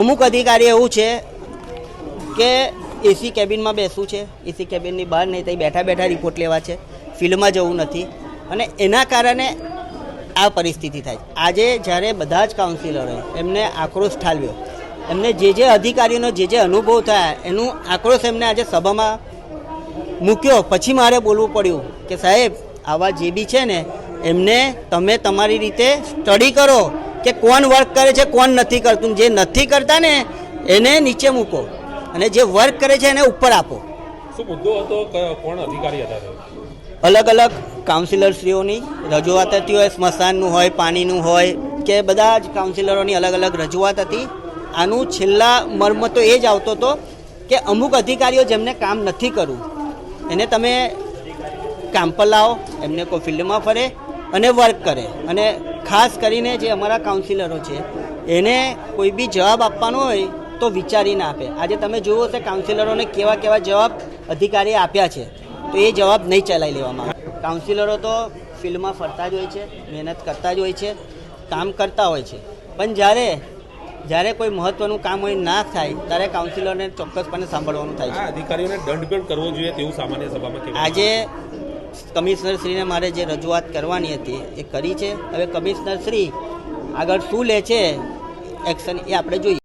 અમુક અધિકારી એવું છે કે એસી કેબિનમાં બેસવું છે. એસી કેબિનની બહાર નહીં ત્યાં બેઠા બેઠા રિપોર્ટ લેવા છે. ફિલ્ડમાં જવું નથી. અને એના કારણે આ પરિસ્થિતિ થાય આજે જ્યારે બધા જ કાઉન્સિલરોએ એમને આક્રોશ ઠાલવ્યો, એમને જે જે અધિકારીનો જે જે અનુભવ થયા, એનું આક્રોશ એમને આજે સભામાં મૂક્યો. પછી મારે બોલવું પડ્યું કે સાહેબ, આવા જે બી છે ને, એમને તમે તમારી રીતે સ્ટડી કરો. કે કોણ વર્ક કરે છે કોણ નથી કરતું. જે નથી કરતા ને એને નીચે મૂકો અને જે વર્ક કરે છે એને ઉપર આપો. શું મુદ્દો હતો? કોણ અધિકારી હતા અલગ અલગ કાઉન્સિલરશ્રીઓની રજૂઆત હતી હોય સ્મશાનનું હોય પાણીનું હોય કે બધા જ કાઉન્સિલરોની અલગ અલગ રજૂઆત હતી. આનું છેલ્લા મર્મ તો એ જ આવતો હતો કે અમુક અધિકારીઓ જેમને કામ નથી કરવું એને તમે કામ પર લાવો એમને કોઈ ફિલ્ડમાં ફરે અને વર્ક કરે. અને ખાસ કરીને જે અમારા કાઉન્સિલરો છે એને કોઈ બી જવાબ આપવાનો હોય તો વિચારીને આપે. આજે તમે જુઓ તો કાઉન્સિલરોને કેવા કેવા જવાબ અધિકારીએ આપ્યા છે તો એ જવાબ નહીં ચલાવી લેવામાં આવે. કાઉન્સિલરો તો ફિલ્ડમાં ફરતા જ હોય છે મહેનત કરતા જ હોય છે કામ કરતા હોય છે. પણ જ્યારે જ્યારે કોઈ મહત્ત્વનું કામ હોય ના થાય ત્યારે કાઉન્સિલરને ચોક્કસપણે સાંભળવાનું થાય છે. અધિકારીઓને દંડ પણ કરવો જોઈએ તેવું સામાન્ય સભામાં આજે કમિશનર શ્રીને મારે જે રજૂઆત કરવાની હતી એ કરી છે. હવે કમિશનર શ્રી આગળ શું લે છે એક્શન એ આપણે જોઈએ.